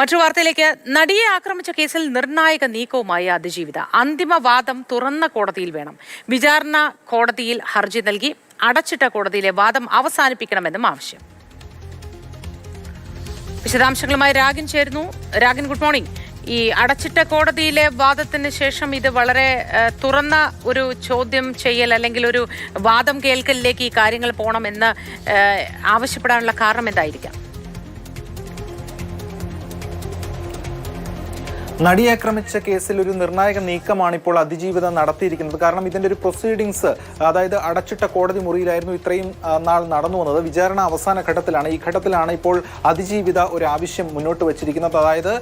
മറ്റു വാർത്തയിലേക്ക്. നടിയെ ആക്രമിച്ച കേസിൽ നിർണായക നീക്കവുമായി അതിജീവിത. അന്തിമ വാദം തുറന്ന കോടതിയിൽ വേണം. വിചാരണ കോടതിയിൽ ഹർജി നൽകി അടച്ചിട്ട കോടതിയിലെ വാദം അവസാനിപ്പിക്കണമെന്നും ആവശ്യം. വിശദാംശങ്ങളുമായി രാഗിൻ ചേരുന്നു. Ragin good morning. ഈ അടച്ചിട്ട കോടതിയിലെ വാദത്തിന് ശേഷം ഇത് വളരെ തുറന്ന ഒരു ചോദ്യം ചെയ്യൽ അല്ലെങ്കിൽ ഒരു വാദം കേൾക്കലിലേക്ക് ഈ കാര്യങ്ങൾ പോകണമെന്ന് ആവശ്യപ്പെടാനുള്ള കാരണം എന്തായിരിക്കാം? നടിയെ ആക്രമിച്ച കേസിൽ ഒരു നിർണായക നീക്കമാണ് ഇപ്പോൾ അതിജീവിത നടത്തിയിരിക്കുന്നത്. കാരണം ഇതിന്റെ ഒരു പ്രൊസീഡിങ്സ് അതായത് അടച്ചിട്ട കോടതി മുറിയിലായിരുന്നു ഇത്രയും നാൾ നടന്നു വന്നത്. വിചാരണ അവസാന ഘട്ടത്തിലാണ്. ഈ ഘട്ടത്തിലാണ് ഇപ്പോൾ അതിജീവിത ഒരു ആവശ്യം മുന്നോട്ട് വച്ചിരിക്കുന്നത്. അതായത്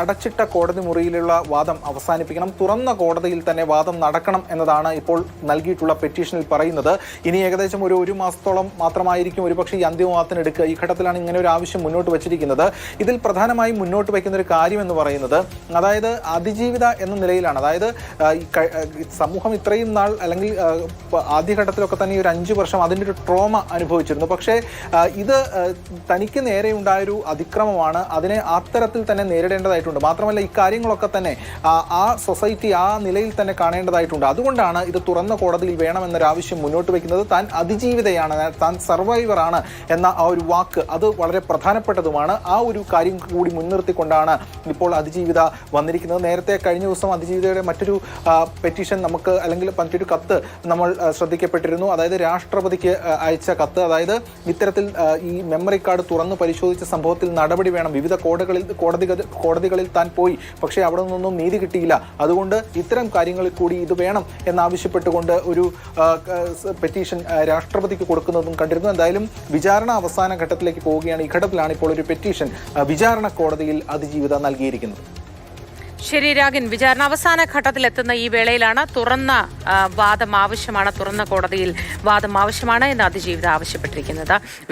അടച്ചിട്ട കോടതി മുറിയിലുള്ള വാദം അവസാനിപ്പിക്കണം. തുറന്ന കോടതിയിൽ തന്നെ വാദം നടക്കണം എന്നതാണ് ഇപ്പോൾ നൽകിയിട്ടുള്ള പെറ്റീഷനിൽ പറയുന്നത്. ഇനി ഏകദേശം ഒരു ഒരു മാസത്തോളം മാത്രമായിരിക്കും ഒരുപക്ഷെ ഈ അന്തിമവാദത്തിന് എടുക്കുക. ഈ ഘട്ടത്തിലാണ് ഇങ്ങനെ ഒരു ആവശ്യം മുന്നോട്ട് വച്ചിരിക്കുന്നത്. ഇതിൽ പ്രധാനമായും മുന്നോട്ട് വയ്ക്കുന്ന ഒരു കാര്യം എന്ന് പറയുന്നത് അതായത് അതിജീവിത എന്ന നിലയിലാണ്. അതായത് സമൂഹം ഇത്രയും നാൾ അല്ലെങ്കിൽ ആദ്യഘട്ടത്തിലൊക്കെ തന്നെ ഒരു അഞ്ച് വർഷം അതിന്റെ ഒരു ട്രോമ അനുഭവിച്ചിരുന്നു. പക്ഷേ ഇത് തനിക്ക് നേരെ ഉണ്ടായൊരു അതിക്രമമാണ് അതിനെ അത്തരത്തിൽ തന്നെ നേരിടേണ്ടതായിട്ടുണ്ട്. മാത്രമല്ല ഇക്കാര്യങ്ങളൊക്കെ തന്നെ ആ, സൊസൈറ്റി ആ നിലയിൽ തന്നെ കാണേണ്ടതായിട്ടുണ്ട്. അതുകൊണ്ടാണ് ഇത് തുറന്ന കോടതിയിൽ വേണമെന്നൊരു ആവശ്യം മുന്നോട്ട് വയ്ക്കുന്നത്. താൻ അതിജീവിതയാണ് താൻ സർവൈവറാണ് എന്ന ആ ഒരു വാക്ക് അത് വളരെ പ്രധാനപ്പെട്ടതുമാണ്. ആ ഒരു കാര്യം കൂടി മുൻനിർത്തിക്കൊണ്ടാണ് ഇപ്പോൾ അതിജീവിത വന്നിരിക്കുന്നത്. നേരത്തെ കഴിഞ്ഞ ദിവസം അതിജീവിതയുടെ മറ്റൊരു പെറ്റീഷൻ നമുക്ക് അല്ലെങ്കിൽ മറ്റൊരു കത്ത് നമ്മൾ ശ്രദ്ധിക്കപ്പെട്ടിരുന്നു. അതായത് രാഷ്ട്രപതിക്ക് അയച്ച കത്ത്. അതായത് ഇത്തരത്തിൽ ഈ മെമ്മറി കാർഡ് തുറന്ന് പരിശോധിച്ച സംഭവത്തിൽ നടപടി വേണം. വിവിധ കോടതികളിൽ കോടതി കോടതികളിൽ താൻ പോയി. പക്ഷേ അവിടെ നിന്നൊന്നും നീതി കിട്ടിയില്ല. അതുകൊണ്ട് ഇത്തരം കാര്യങ്ങളിൽ കൂടി ഇത് വേണം എന്നാവശ്യപ്പെട്ടുകൊണ്ട് ഒരു പെറ്റീഷൻ രാഷ്ട്രപതിക്ക് കൊടുക്കുന്നതും കണ്ടിരുന്നു. എന്തായാലും വിചാരണ അവസാന ഘട്ടത്തിലേക്ക് പോവുകയാണ്. ഈ ഘട്ടത്തിലാണ് ഇപ്പോൾ ഒരു പെറ്റീഷൻ വിചാരണ കോടതിയിൽ അതിജീവിത നൽകിയിരിക്കുന്നത്. ശരി രാഗിൻ. വിചാരണ അവസാന ഘട്ടത്തിലെത്തുന്ന ഈ വേളയിലാണ് തുറന്ന വാദം ആവശ്യമാണ്. തുറന്ന കോടതിയിൽ വാദം ആവശ്യമാണ് എന്ന് അതിജീവിത ആവശ്യപ്പെട്ടിരിക്കുന്നത്.